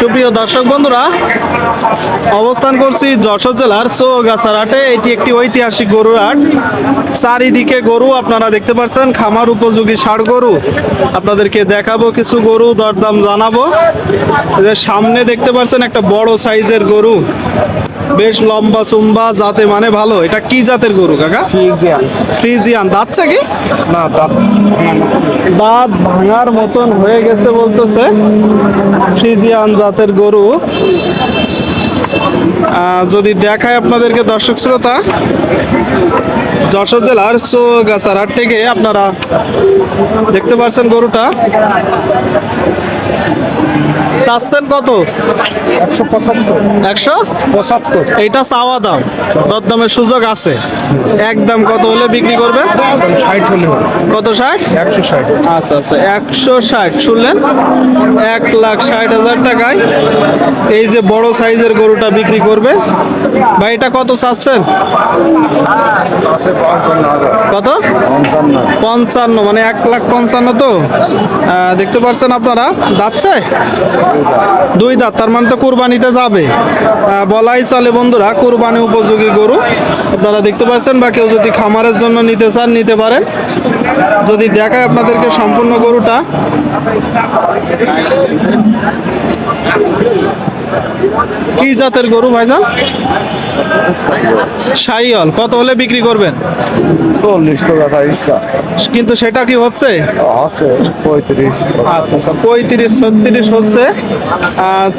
সুপ্রিয় দর্শক বন্ধুরা, অবস্থান করছি যশোর জেলার চৌগাছার হাটে। এটি একটি ঐতিহাসিক গরুর হাট। চারিদিকে গরু আপনারা দেখতে পাচ্ছেন, খামার উপযোগী ষাড় গরু। আপনাদেরকে দেখাবো কিছু গরু, দরদাম জানাব। সামনে দেখতে পাচ্ছেন একটা বড় সাইজের গরু। বেশ লম্বা চুম্বা জাতে মানে ভালো। এটা কি জাতের গরু কাকা? ফ্রিজিয়ান। ফ্রিজিয়ান। দাঁতছে কি না দাঁত দাঁত ভাঙার মতন হয়ে গেছে বলতেছে। ফ্রিজিয়ান জাতের গরু। যদি দেখায় আপনাদেরকে দর্শক শ্রোতা যশোর জেলার চৌগাছার হাট থেকে আপনারা দেখতে পাচ্ছেন গরুটা। চাচ্ছেন কত? একশো পঁচাত্তর। একশো? পঁচাত্তর। এইটা চাওয়া দাম। দরদামের সুযোগ আছে। একদম কত হলে বিক্রি করবে ষাট হলে কত ষাট? একশো ষাট। আচ্ছা আচ্ছা একশো ষাট। শুনলেন? এক লাখ ষাট হাজার টাকায় এই যে বড় সাইজের গরুটা বিক্রি করবে। ভাই এটা কত চাচ্ছেন? কত? পঞ্চান্ন। মানে এক লাখ পঞ্চান্ন তো। দেখতে পাচ্ছেন আপনারা? যাচ্ছে? দুই দাঁত, তার মানে তো কোরবানিতে যাবে। বলাই চলে বন্ধুরা, কোরবানি উপযোগী গরু। আপনারা দেখতে পাচ্ছেন বা কেউ যদি খামারের জন্য নিতে চান, নিতে পারেন। যদি দেখায় আপনাদেরকে সম্পূর্ণ গরুটা। কি জাতের গরু ভাইজান? সাইয়ল কত হলে বিক্রি করবেন? চল্লিশ টাকা ইচ্ছা। কিন্তু সেটা কি হচ্ছে? আছে পঁয়ত্রিশ। আচ্ছা আচ্ছা পঁয়ত্রিশ ছত্রিশ হচ্ছে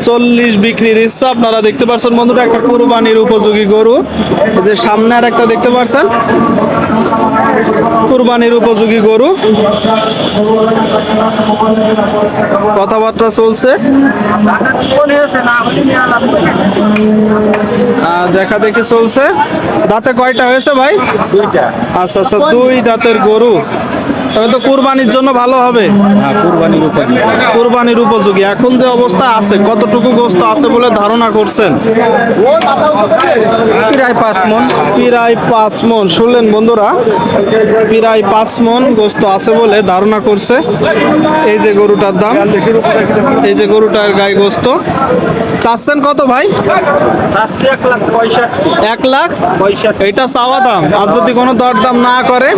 চল্লিশ বিক্রির ইচ্ছা। আপনারা দেখতে পাচ্ছেন বন্ধুরা একটা কুরবানির উপযোগী গরু। এই যে সামনে আর একটা দেখতে পাচ্ছেন কুরবানির উপযোগী গরু। কথাবার্তা চলছে। দেখা দেখি চলছে। দাঁতে কয়টা হয়েছে ভাই? আচ্ছা আচ্ছা দুই দাঁতের গরু। তবে তো কুরবানির জন্য ভালো হবে। হ্যাঁ কুরবানির উপযোগী। কুরবানির উপযোগী। এখন যে অবস্থা আছে কতটুকু গোস্ত আছে বলে ধারণা করছেন? প্রায় পাঁচ মন প্রায় পাঁচ মন। শুনলেন বন্ধুরা প্রায় পাঁচ মন গোস্ত আছে বলে ধারণা করছে। এই যে গরুটার দাম এই যে গরুটার গায়ে গোস্ত। চাচ্ছেন কত ভাই? এক লাখ পঁয়ষট্টি। এক লাখ? পঁয়ষট্টি। এটা চাওয়া দাম। আর যদি কোনো দর দাম না করে?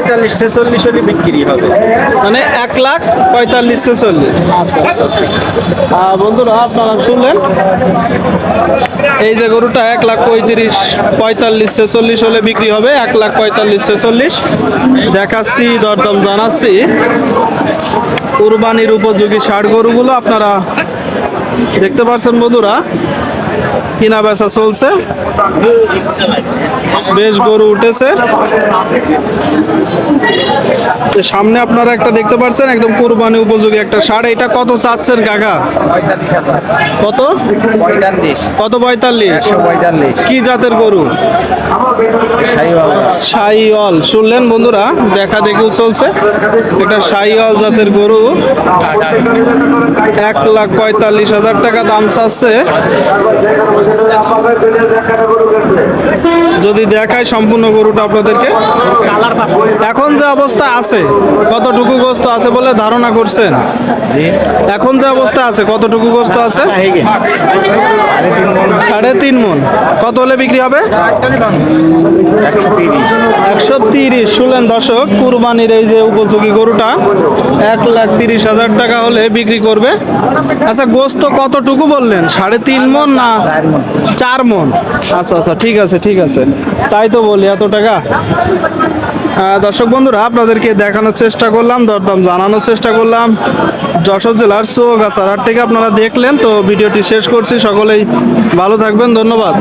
পঁয়তাল্লিশ ছেচল্লিশ হলে বিক্রি হবে। মানে এক লাখ পঁয়তাল্লিশ ছেচল্লিশ। বন্ধুরা, আপনারা শুনলেন? এই যে গরুটা এক লাখ পঁয়ত্রিশ, পঁয়তাল্লিশ ছেচল্লিশ হলে বিক্রি হবে, এক লাখ পঁয়তাল্লিশ ছেচল্লিশ। দেখাচ্ছি, দরদাম জানাচ্ছি। কুরবানির উপযোগী ষাট গরুগুলো আপনারা দেখতে পাচ্ছেন বন্ধুরা। কিনা বেচা চলছে। বেশ গরু উঠেছে। তো সামনে আপনারা একটা দেখতে পাচ্ছেন একদম কুরবানি উপযোগী একটা সার এটা কত চাচ্ছেন কাকা? কত? পঁয়তাল্লিশ। কত পঁয়তাল্লিশ? পঁয়তাল্লিশ। কি জাতের গরু? সাইওয়াল শুনলেন বন্ধুরা দেখা দেখি চলছে। এটা সাইওয়াল জাতের গরু। এক লাখ পঁয়তাল্লিশ হাজার টাকা দাম চাচ্ছে। যদি দেখায় সম্পূর্ণ গরুটা আপনাদেরকে। এখন যে অবস্থা আছে কতটুকু গোস্ত আছে বলে ধারণা করছেন? এখন যে অবস্থা আছে কতটুকু গোস্ত আছে? সাড়ে তিন মন। কত হলে বিক্রি হবে? একশো তিরিশ শুনলেন দর্শক, কুরবানির এই যে উপযোগী গরুটা, এক লাখ তিরিশ হাজার টাকা হলে বিক্রি করবে। আচ্ছা গোস্ত কতটুকু বললেন? সাড়ে তিন মন না চার মন? আচ্ছা আচ্ছা ঠিক আছে ঠিক আছে। তাই তো বলি, এত টাকা। দর্শক বন্ধুরা, আপনাদেরকে দেখানোর চেষ্টা করলাম, দরদাম জানানোর চেষ্টা করলাম। যশোর জেলার চৌগাছার হাট থেকে আপনারা দেখলেন, তো ভিডিওটি শেষ করছি। সকলেই ভালো থাকবেন, ধন্যবাদ।